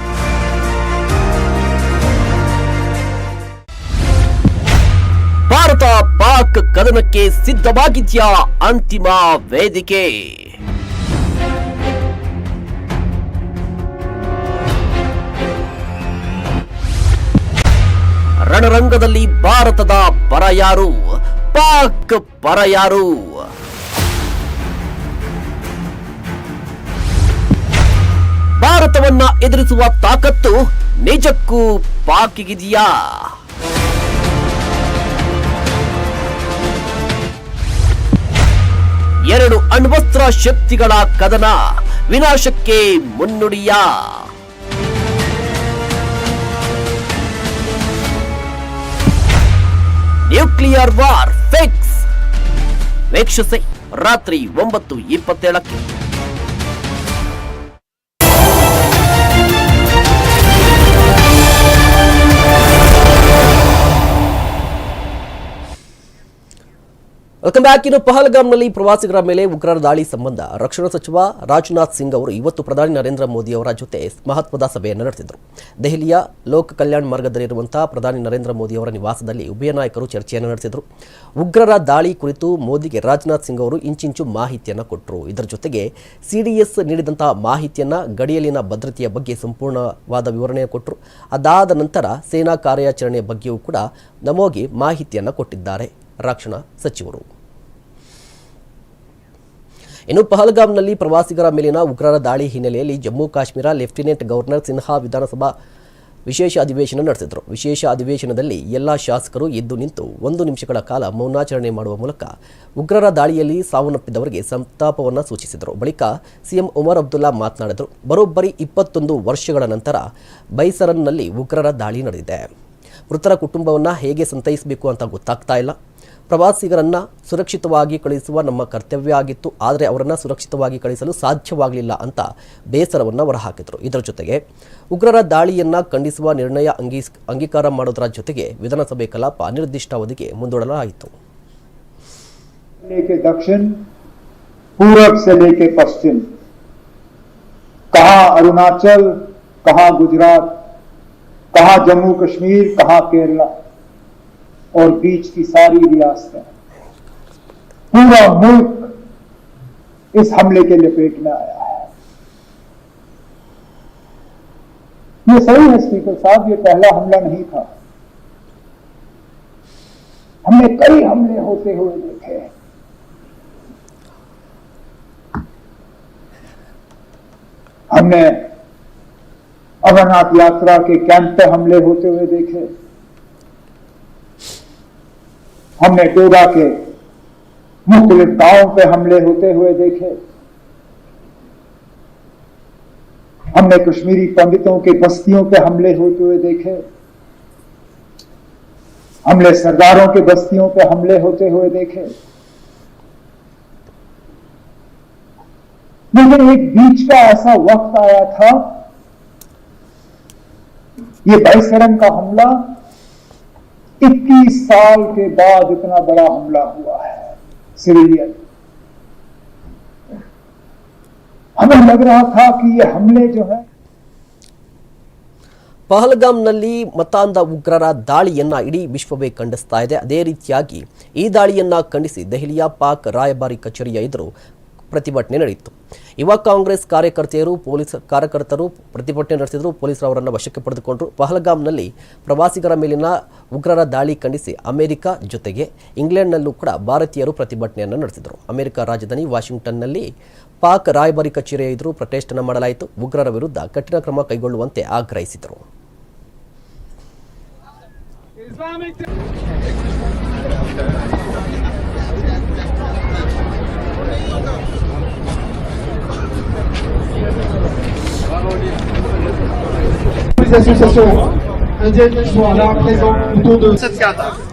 Bharat Pak ಕದನಕ್ಕೆ ಸಿದ್ಧವಾಗಿದ್ಯಾ ಅಂತಿಮ ವೇದಿಕೆ? ರಣರಂಗದಲ್ಲಿ ಭಾರತದ ಪರ ಯಾರು? ಪಾಕ್ ಪರ ಯಾರು? ಭಾರತವನ್ನ ಎದುರಿಸುವ ತಾಕತ್ತು ನಿಜಕ್ಕೂ ಪಾಕಿಗಿದೆಯಾ ಎರಡು ಅಣ್ವಸ್ತ್ರ ಶಕ್ತಿಗಳ ಕದನ ವಿನಾಶಕ್ಕೆ ಮುನ್ನುಡಿಯ? Nuclear war fix. ವೀಕ್ಷಿಸಿ, ರಾತ್ರಿ ಒಂಬತ್ತು ಇಪ್ಪತ್ತೇಳಕ್ಕೆ. ವೆಲ್ಕಮ್ ಬ್ಯಾಕ್ ಇನ್ನು ಪಹಲ್ಗಾಮ್ನಲ್ಲಿ ಪ್ರವಾಸಿಗರ ಮೇಲೆ ಉಗ್ರರ ದಾಳಿ ಸಂಬಂಧ ರಕ್ಷಣಾ ಸಚಿವ ರಾಜನಾಥ್ ಸಿಂಗ್ ಅವರು ಇವತ್ತು ಪ್ರಧಾನಿ ನರೇಂದ್ರ ಮೋದಿ ಅವರ ಜೊತೆ ಮಹತ್ವದ ಸಭೆಯನ್ನು ನಡೆಸಿದರು. ದೆಹಲಿಯ ಲೋಕ ಕಲ್ಯಾಣ ಮಾರ್ಗದಲ್ಲಿರುವಂತಹ ಪ್ರಧಾನಿ ನರೇಂದ್ರ ಮೋದಿ ಅವರ ನಿವಾಸದಲ್ಲಿ ಉಭಯ ನಾಯಕರು ಚರ್ಚೆಯನ್ನು ನಡೆಸಿದರು. ಉಗ್ರರ ದಾಳಿ ಕುರಿತು ಮೋದಿಗೆ ರಾಜನಾಥ್ ಸಿಂಗ್ ಅವರು ಇಂಚಿಂಚು ಮಾಹಿತಿಯನ್ನು ಕೊಟ್ಟರು ಇದರ ಜೊತೆಗೆ ಸಿಡಿಎಸ್ ನೀಡಿದಂತಹ ಮಾಹಿತಿಯನ್ನು ಗಡಿಯಲ್ಲಿನ ಭದ್ರತೆಯ ಬಗ್ಗೆ ಸಂಪೂರ್ಣವಾದ ವಿವರಣೆ ಕೊಟ್ಟರು ಅದಾದ ನಂತರ ಸೇನಾ ಕಾರ್ಯಾಚರಣೆಯ ಬಗ್ಗೆಯೂ ಕೂಡ ನಮೋಗೆ ಮಾಹಿತಿಯನ್ನು ಕೊಟ್ಟಿದ್ದಾರೆ. ರಕ್ಷಣಾ ಸಚಿವರು. ಇನ್ನು ಪಹಲ್ಗಾಮ್ನಲ್ಲಿ ಪ್ರವಾಸಿಗರ ಮೇಲಿನ ಉಗ್ರರ ದಾಳಿ ಹಿನ್ನೆಲೆಯಲ್ಲಿ ಜಮ್ಮು ಕಾಶ್ಮೀರ ಲೆಫ್ಟಿನೆಂಟ್ ಗವರ್ನರ್ ಸಿನ್ಹಾ ವಿಧಾನಸಭಾ ವಿಶೇಷ ಅಧಿವೇಶನ ನಡೆಸಿದರು. ವಿಶೇಷ ಅಧಿವೇಶನದಲ್ಲಿ ಎಲ್ಲ ಶಾಸಕರು ಎದ್ದು ನಿಂತು ಒಂದು ನಿಮಿಷಗಳ ಕಾಲ ಮೌನಾಚರಣೆ ಮಾಡುವ ಮೂಲಕ ಉಗ್ರರ ದಾಳಿಯಲ್ಲಿ ಸಾವನ್ನಪ್ಪಿದವರಿಗೆ ಸಂತಾಪವನ್ನು ಸೂಚಿಸಿದರು. ಬಳಿಕ ಸಿಎಂ ಉಮರ್ ಅಬ್ದುಲ್ಲಾ ಮಾತನಾಡಿದರು. ಬರೋಬ್ಬರಿ ಇಪ್ಪತ್ತೊಂದು ವರ್ಷಗಳ ನಂತರ ಬೈಸರನ್ನಲ್ಲಿ ಉಗ್ರರ ದಾಳಿ ನಡೆದಿದೆ. ಮೃತರ ಕುಟುಂಬವನ್ನು ಹೇಗೆ ಸಂತೈಸಬೇಕು ಅಂತ ಗೊತ್ತಾಗ್ತಾ ಇಲ್ಲ. ಪ್ರವಾಸಿಗರನ್ನು ಸುರಕ್ಷಿತವಾಗಿ ಕಳಿಸುವ ನಮ್ಮ ಕರ್ತವ್ಯ ಆಗಿತ್ತು. ಆದರೆ ಅವರನ್ನು ಸುರಕ್ಷಿತವಾಗಿ ಕಳಿಸಲು ಸಾಧ್ಯವಾಗಲಿಲ್ಲ ಅಂತ ಬೇಸರವನ್ನು ಹೊರಹಾಕಿದರು. ಇದರ ಜೊತೆಗೆ ಉಗ್ರರ ದಾಳಿಯನ್ನು ಖಂಡಿಸುವ ನಿರ್ಣಯ ಅಂಗೀ ಅಂಗೀಕಾರ ಮಾಡೋದರ ಜೊತೆಗೆ ವಿಧಾನಸಭೆ ಕಲಾಪ ಅನಿರ್ದಿಷ್ಟಾವಧಿಗೆ ಮುಂದೂಡಲಾಯಿತು. ಪಶ್ಚಿಮ. ಕಹಾ ಅರುಣಾಚಲ್, ಕಹಾ ಗುಜರಾತ್, ಕಹಾ ಜಮ್ಮು ಕಾಶ್ಮೀರ್, ಕಹಾ ಕೇರಳ. और बीच की सारी रियासतें। पूरा मुल्क इस हमले के लपेट में आया है। ये सही है, स्पीकर साहब, ये पहला हमला नहीं था। हमने कई हमले होते हुए देखे। हैं हमने अमरनाथ यात्रा के कैंप पे हमले होते हुए देखे। हमने डोडा के मुख्तलिफ़ गाँवों पे हमले होते हुए देखे। हमने कश्मीरी पंडितों के बस्तियों पे हमले होते हुए देखे। हमने सरदारों के बस्तियों पे हमले होते हुए देखे। लेकिन एक बीच का ऐसा वक्त आया था, ये बैसरन का हमला 21 साल के बाद इतना बड़ा हमला हुआ है सिविलियन हमें लग रहा था कि ये हमले जो है ಪಹಲ್ಗಾಮ್ನಲ್ಲಿ ಮತಾಂಧ ಉಗ್ರರ ದಾಳಿಯನ್ನ ಇಡೀ ವಿಶ್ವವೇ ಖಂಡಿಸ್ತಾ ಇದೆ ಅದೇ ರೀತಿಯಾಗಿ ಈ ದಾಳಿಯನ್ನ ಖಂಡಿಸಿ ದೆಹಲಿಯ ಪಾಕ್ ರಾಯಭಾರಿ ಕಚೇರಿಯ ಎದುರು ಪ್ರತಿಭಟನೆ ನಡೆಯಿತು. ಯುವ ಕಾಂಗ್ರೆಸ್ ಕಾರ್ಯಕರ್ತೆಯರು, ಪೊಲೀಸ್ ಕಾರ್ಯಕರ್ತರು ಪ್ರತಿಭಟನೆ ನಡೆಸಿದರು ಪೊಲೀಸರು ಅವರನ್ನು ವಶಕ್ಕೆ ಪಡೆದುಕೊಂಡರು. ಪಹಲ್ಗಾಮ್ನಲ್ಲಿ ಪ್ರವಾಸಿಗರ ಮೇಲಿನ ಉಗ್ರರ ದಾಳಿ ಖಂಡಿಸಿ ಅಮೆರಿಕ ಜೊತೆಗೆ ಇಂಗ್ಲೆಂಡ್ನಲ್ಲೂ ಕೂಡ ಭಾರತೀಯರು ಪ್ರತಿಭಟನೆಯನ್ನು ನಡೆಸಿದರು. ಅಮೆರಿಕ ರಾಜಧಾನಿ ವಾಷಿಂಗ್ಟನ್ನಲ್ಲಿ ಪಾಕ್ ರಾಯಭಾರಿ ಕಚೇರಿಯ ಎದುರು ಪ್ರತಿಷ್ಠಾನ ಮಾಡಲಾಯಿತು. ಉಗ್ರರ ವಿರುದ್ಧ ಕಠಿಣ ಕ್ರಮ ಕೈಗೊಳ್ಳುವಂತೆ ಆಗ್ರಹಿಸಿದರು.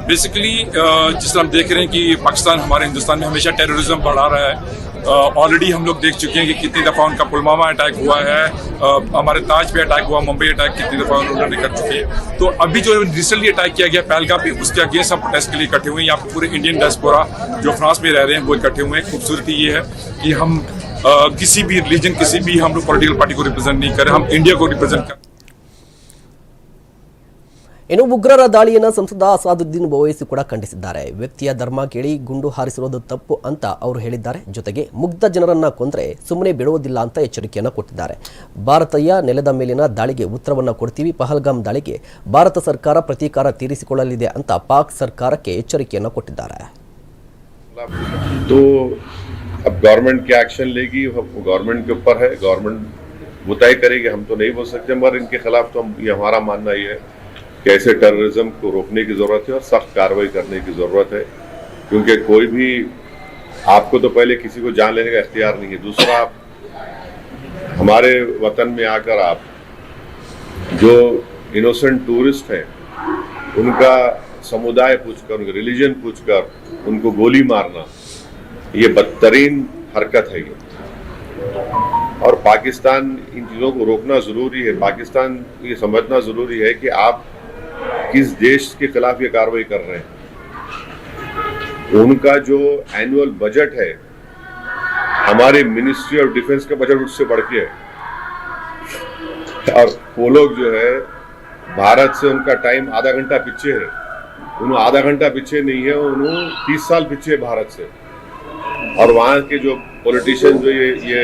बेसिकली जिस तरह हम देख रहे हैं कि पाकिस्तान हमारे हिंदुस्तान में हमेशा टेररिज्म बढ़ा रहा है। ऑलरेडी हम लोग देख चुके हैं कि कितनी दफ़ा उनका पुलवामा अटैक हुआ है। हमारे ताज पे अटैक हुआ, मुंबई अटैक कितनी दफ़ा उन्होंने कर चुके हैं। तो अभी जो रिसेंटली अटैक किया गया पहलगाम पे, उसके अगेंस्ट हम प्रोटेस्ट के लिए इकट्ठे हुए हैं। यहाँ पे पूरे इंडियन डेस्पोरा जो फ्रांस में रह रहे हैं, वो इकट्ठे हुए हैं। खूबसूरती ये है कि हम किसी भी रिलीजन किसी भी हम लोग पोलिटिकल पार्टी को रिप्रेजेंट नहीं करें हम इंडिया को रिप्रेजेंट कर ಇನ್ನು ಉಗ್ರರ ದಾಳಿಯನ್ನು ಸಂಸದ ಅಸಾದುದ್ದೀನ್ ಓವೈಸಿ ಕೂಡ ಖಂಡಿಸಿದ್ದಾರೆ ವ್ಯಕ್ತಿಯ ಧರ್ಮ ಕೇಳಿ ಗುಂಡು ಹಾರಿಸಿರೋದು ತಪ್ಪು ಅಂತ ಅವರು ಹೇಳಿದ್ದಾರೆ ಜೊತೆಗೆ ಮುಗ್ಧ ಜನರನ್ನ ಕೊಂದ್ರೆ ಸುಮ್ಮನೆ ಬಿಡುವುದಿಲ್ಲ ಅಂತ ಎಚ್ಚರಿಕೆಯನ್ನು ಕೊಟ್ಟಿದ್ದಾರೆ ಭಾರತೀಯ ನೆಲದ ಮೇಲಿನ ದಾಳಿಗೆ ಉತ್ತರವನ್ನು ಕೊಡ್ತೀವಿ ಪಹಲ್ಗಾಮ್ ದಾಳಿಗೆ ಭಾರತ ಸರ್ಕಾರ ಪ್ರತೀಕಾರ ತೀರಿಸಿಕೊಳ್ಳಲಿದೆ ಅಂತ ಪಾಕ್ ಸರ್ಕಾರಕ್ಕೆ ಎಚ್ಚರಿಕೆಯನ್ನು ಕೊಟ್ಟಿದ್ದಾರೆ तो अब गवर्नमेंट क्या एक्शन लेगी वो गवर्नमेंट के ऊपर है गवर्नमेंट वो तय करेगी हम तो नहीं बोल सकते मगर इनके खिलाफ तो हम ये हमारा मानना ये है कि ऐसे टेररिज्म को रोकने की ज़रूरत है और सख्त कार्रवाई करने की ज़रूरत है। क्योंकि कोई भी, आपको तो पहले किसी को जान लेने का इख्तियार नहीं है। दूसरा, आप, हमारे वतन में आकर आप, जो इनोसेंट टूरिस्ट हैं, उनका समुदाय पूछकर, उनका रिलीजन पूछकर, उनको गोली मारना, ये बदतरीन हरकत है ये। और पाकिस्तान इन चीज़ों को रोकना ज़रूरी है। पाकिस्तान ये समझना ज़रूरी है कि आप किस देश के खिलाफ ये कार्रवाई कर रहे हैं? उनका जो एनुअल बजट है, हमारे मिनिस्ट्री ऑफ़ डिफेंस का बजट उससे बढ़ के है। और वो लोग जो है, भारत से उनका टाइम आधा घंटा पीछे है। उन्होंने आधा घंटा पीछे नहीं है उन्होंने तीस साल पीछे है भारत से। और वहाँ के जो पॉलिटिशियन जो ये ये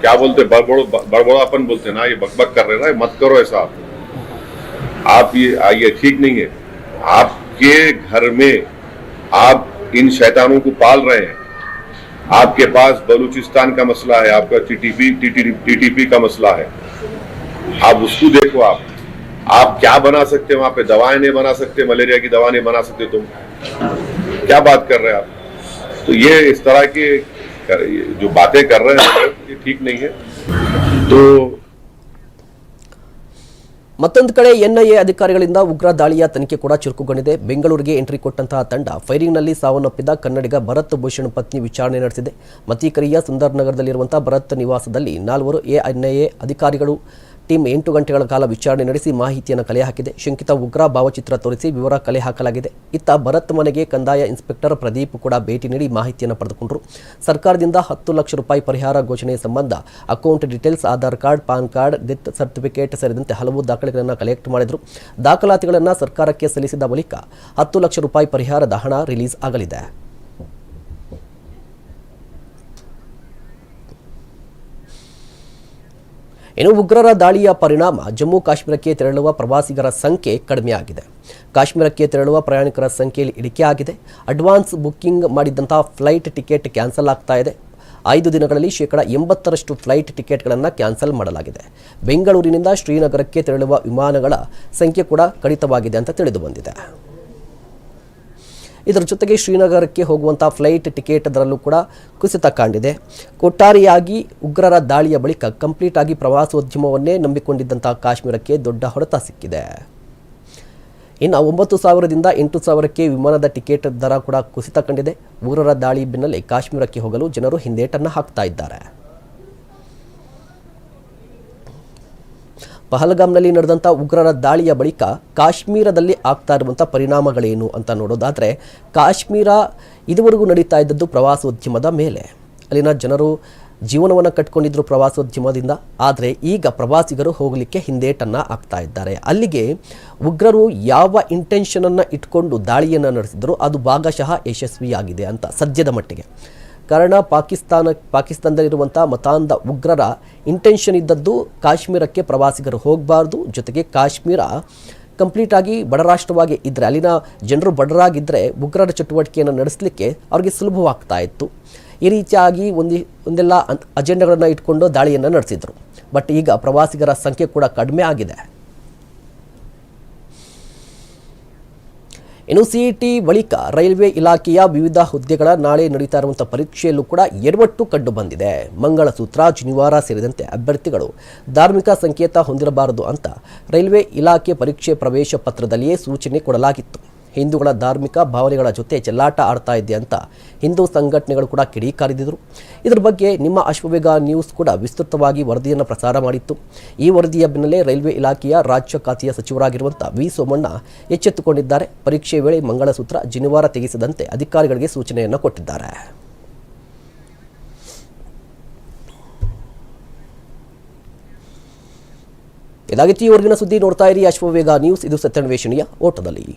क्या बोलते बड़बड़ो, बड़बड़ापन बोलते ना, ये बकबक कर रहे ना मत करो ऐसा। आप आप ये आ, ये ठीक नहीं है। आपके घर में आप इन शैतानों को पाल रहे हैं। आपके पास बलूचिस्तान का मसला है आपका टीटीपी टीटीपी का मसला है। आप उसको देखो आप। आप क्या बना सकते हैं वहाँ पे? दवाएँ नहीं बना सकते मलेरिया की दवा नहीं बना सकते तुम। क्या बात कर रहे हैं आप? तो ये इस तरह के जो बातें कर रहे हैं ये ठीक नहीं है। तो ಮತ್ತೊಂದು ಕಡೆ ಎನ್ಐಎ ಅಧಿಕಾರಿಗಳಿಂದ ಉಗ್ರ ದಾಳಿಯ ತನಿಖೆ ಕೂಡ ಚುರುಕುಗೊಂಡಿದೆ. ಬೆಂಗಳೂರಿಗೆ ಎಂಟ್ರಿ ಕೊಟ್ಟಂತಹ ತಂಡ ಫೈರಿಂಗ್ನಲ್ಲಿ ಸಾವನ್ನಪ್ಪಿದ ಕನ್ನಡಿಗ ಭರತ್ ಭೂಷಣ್ ಪತ್ನಿ ವಿಚಾರಣೆ ನಡೆಸಿದೆ. ಮತೀಕರಿಯ ಸುಂದರ್ ನಗರದಲ್ಲಿರುವಂತಹ ಭರತ್ ನಿವಾಸದಲ್ಲಿ ನಾಲ್ವರು ಎನ್ಐಎ ಅಧಿಕಾರಿಗಳು ಟೀಮ್ ಎಂಟು ಗಂಟೆಗಳ ಕಾಲ ವಿಚಾರಣೆ ನಡೆಸಿ ಮಾಹಿತಿಯನ್ನು ಕಲೆ ಹಾಕಿದೆ. ಶಂಕಿತ ಉಗ್ರ ಭಾವಚಿತ್ರ ತೋರಿಸಿ ವಿವರ ಕಲೆ ಹಾಕಲಾಗಿದೆ. ಇತ್ತ ಭರತ್ ಮನೆಗೆ ಕಂದಾಯ ಇನ್ಸ್ಪೆಕ್ಟರ್ ಪ್ರದೀಪ್ ಕೂಡ ಭೇಟಿ ನೀಡಿ ಮಾಹಿತಿಯನ್ನು ಪಡೆದುಕೊಂಡರು. ಸರ್ಕಾರದಿಂದ ಹತ್ತು ಲಕ್ಷ ರೂಪಾಯಿ ಪರಿಹಾರ ಘೋಷಣೆ ಸಂಬಂಧ account details, Aadhaar card, PAN card, death certificate ಸೇರಿದಂತೆ ಹಲವು ದಾಖಲೆಗಳನ್ನು ಕಲೆಕ್ಟ್ ಮಾಡಿದರು. ದಾಖಲಾತಿಗಳನ್ನು ಸರ್ಕಾರಕ್ಕೆ ಸಲ್ಲಿಸಿದ ಬಳಿಕ ಹತ್ತು ಲಕ್ಷ ರೂಪಾಯಿ ಪರಿಹಾರದ ಹಣ ರಿಲೀಸ್ ಆಗಲಿದೆ. ಇನ್ನು ಉಗ್ರರ ದಾಳಿಯ ಪರಿಣಾಮ ಜಮ್ಮು ಕಾಶ್ಮೀರಕ್ಕೆ ತೆರಳುವ ಪ್ರವಾಸಿಗರ ಸಂಖ್ಯೆ ಕಡಿಮೆಯಾಗಿದೆ. ಕಾಶ್ಮೀರಕ್ಕೆ ತೆರಳುವ ಪ್ರಯಾಣಿಕರ ಸಂಖ್ಯೆಯಲ್ಲಿ ಇಳಿಕೆಯಾಗಿದೆ ಅಡ್ವಾನ್ಸ್ ಬುಕ್ಕಿಂಗ್ ಮಾಡಿದ್ದಂತಹ ಫ್ಲೈಟ್ ಟಿಕೆಟ್ ಕ್ಯಾನ್ಸಲ್ ಆಗ್ತಾ ಇದೆ. ಐದು ದಿನಗಳಲ್ಲಿ ಶೇಕಡ ಎಂಬತ್ತರಷ್ಟು ಫ್ಲೈಟ್ ಟಿಕೆಟ್ಗಳನ್ನು ಕ್ಯಾನ್ಸಲ್ ಮಾಡಲಾಗಿದೆ. ಬೆಂಗಳೂರಿನಿಂದ ಶ್ರೀನಗರಕ್ಕೆ ತೆರಳುವ ವಿಮಾನಗಳ ಸಂಖ್ಯೆ ಕೂಡ ಕಡಿತವಾಗಿದೆ ಅಂತ ತಿಳಿದು ಬಂದಿದೆ ಇದರ ಜೊತೆಗೆ ಶ್ರೀನಗರಕ್ಕೆ ಹೋಗುವಂಥ ಫ್ಲೈಟ್ ಟಿಕೆಟ್ ಅದರಲ್ಲೂ ಕೂಡ ಕುಸಿತ ಕಂಡಿದೆ ಒಟ್ಟಾರೆಯಾಗಿ ಉಗ್ರರ ದಾಳಿಯ ಬಳಿಕ ಕಂಪ್ಲೀಟ್ ಆಗಿ ಪ್ರವಾಸೋದ್ಯಮವನ್ನೇ ನಂಬಿಕೊಂಡಿದ್ದಂಥ ಕಾಶ್ಮೀರಕ್ಕೆ ದೊಡ್ಡ ಹೊಡೆತ ಸಿಕ್ಕಿದೆ. ಇನ್ನು ಒಂಬತ್ತು ಸಾವಿರದಿಂದ ಎಂಟು ಸಾವಿರಕ್ಕೆ ವಿಮಾನದ ಟಿಕೆಟ್ ದರ ಕೂಡ ಕುಸಿತ ಕಂಡಿದೆ. ಉಗ್ರರ ದಾಳಿ ಬೆನ್ನಲ್ಲೇ ಕಾಶ್ಮೀರಕ್ಕೆ ಹೋಗಲು ಜನರು ಹಿಂದೇಟನ್ನು ಹಾಕ್ತಾ ಇದ್ದಾರೆ. ಪಹಲ್ಗಾಮ್ನಲ್ಲಿ ನಡೆದಂಥ ಉಗ್ರರ ದಾಳಿಯ ಬಳಿಕ ಕಾಶ್ಮೀರದಲ್ಲಿ ಆಗ್ತಾ ಇರುವಂಥ ಪರಿಣಾಮಗಳೇನು ಅಂತ ನೋಡೋದಾದರೆ, ಕಾಶ್ಮೀರ ಇದುವರೆಗೂ ನಡೀತಾ ಇದ್ದದ್ದು ಪ್ರವಾಸೋದ್ಯಮದ ಮೇಲೆ. ಅಲ್ಲಿನ ಜನರು ಜೀವನವನ್ನು ಕಟ್ಕೊಂಡಿದ್ರು ಪ್ರವಾಸೋದ್ಯಮದಿಂದ, ಆದರೆ ಈಗ ಪ್ರವಾಸಿಗರು ಹೋಗಲಿಕ್ಕೆ ಹಿಂದೇಟನ್ನು ಆಗ್ತಾ ಇದ್ದಾರೆ. ಅಲ್ಲಿಗೆ ಉಗ್ರರು ಯಾವ ಇಂಟೆನ್ಷನನ್ನು ಇಟ್ಕೊಂಡು ದಾಳಿಯನ್ನು ನಡೆಸಿದ್ರು ಅದು ಭಾಗಶಃ ಯಶಸ್ವಿಯಾಗಿದೆ ಅಂತ ಸದ್ಯದ ಮಟ್ಟಿಗೆ. ಕಾರಣ ಪಾಕಿಸ್ತಾನ ಪಾಕಿಸ್ತಾನದಲ್ಲಿರುವಂಥ ಮತಾಂಧ ಉಗ್ರರ ಇಂಟೆನ್ಷನ್ ಇದ್ದದ್ದು ಕಾಶ್ಮೀರಕ್ಕೆ ಪ್ರವಾಸಿಗರು ಹೋಗಬಾರ್ದು. ಜೊತೆಗೆ ಕಾಶ್ಮೀರ ಕಂಪ್ಲೀಟ್ ಆಗಿ ಬಡ ರಾಷ್ಟ್ರವಾಗಿ ಇದ್ದರೆ ಅಲ್ಲಿನ ಜನರು ಬಡರಾಗಿದ್ದರೆ ಉಗ್ರರ ಚಟುವಟಿಕೆಯನ್ನು ನಡೆಸಲಿಕ್ಕೆ ಅವರಿಗೆ ಸುಲಭವಾಗ್ತಾ ಇತ್ತು. ಈ ರೀತಿಯಾಗಿ ಒಂದು, ಒಂದೆಲ್ಲ ಅಜೆಂಡಗಳನ್ನು ಇಟ್ಕೊಂಡು ದಾಳಿಯನ್ನು ನಡೆಸಿದರು. ಬಟ್ ಈಗ ಪ್ರವಾಸಿಗರ ಸಂಖ್ಯೆ ಕೂಡ ಕಡಿಮೆ ಆಗಿದೆ. ಇನ್ನು ಸಿಇಟಿ ಬಳಿಕ ರೈಲ್ವೆ ಇಲಾಖೆಯ ವಿವಿಧ ಹುದ್ದೆಗಳ ನಾಳೆ ನಡೀತಾ ಇರುವಂಥ ಪರೀಕ್ಷೆಯಲ್ಲೂ ಕೂಡ ಎರವಟ್ಟು ಕಂಡು ಬಂದಿದೆ. ಮಂಗಳಸೂತ್ರ ಜನಿವಾರ ಸೇರಿದಂತೆ ಅಭ್ಯರ್ಥಿಗಳು ಧಾರ್ಮಿಕ ಸಂಕೇತ ಹೊಂದಿರಬಾರದು ಅಂತ ರೈಲ್ವೆ ಇಲಾಖೆ ಪರೀಕ್ಷೆ ಪ್ರವೇಶ ಪತ್ರದಲ್ಲಿಯೇ ಸೂಚನೆ ಕೊಡಲಾಗಿತ್ತು. ಹಿಂದೂಗಳ ಧಾರ್ಮಿಕ ಭಾವನೆಗಳ ಜೊತೆ ಚೆಲ್ಲಾಟ ಆಡ್ತಾ ಇದೆ ಅಂತ ಹಿಂದೂ ಸಂಘಟನೆಗಳು ಕೂಡ ಕಿಡಿಕಾರಿದ್ದರು ಇದರ ಬಗ್ಗೆ ನಿಮ್ಮ ಅಶ್ವವೇಗ ನ್ಯೂಸ್ ಕೂಡ ವಿಸ್ತೃತವಾಗಿ ವರದಿಯನ್ನು ಪ್ರಸಾರ ಮಾಡಿತ್ತು. ಈ ವರದಿಯ ಬೆನ್ನಲ್ಲೇ ರೈಲ್ವೆ ಇಲಾಖೆಯ ರಾಜ್ಯ ಖಾತೆಯ ಸಚಿವರಾಗಿರುವಂಥ ವಿ ಸೋಮಣ್ಣ ಎಚ್ಚೆತ್ತುಕೊಂಡಿದ್ದಾರೆ. ಪರೀಕ್ಷೆ ವೇಳೆ ಮಂಗಳಸೂತ್ರ ಜನಿವಾರ ತೆಗೆಸದಂತೆ ಅಧಿಕಾರಿಗಳಿಗೆ ಸೂಚನೆಯನ್ನು ಕೊಟ್ಟಿದ್ದಾರೆ. ಇದಾಗಿತ್ತು ಈ ಸುದ್ದಿ ನೋಡ್ತಾ ಇರಿ ಅಶ್ವವೇಗ ನ್ಯೂಸ್. ಇದು ಸತ್ಯನ್ವೇಷಣೆಯ ಓಟದಲ್ಲಿ.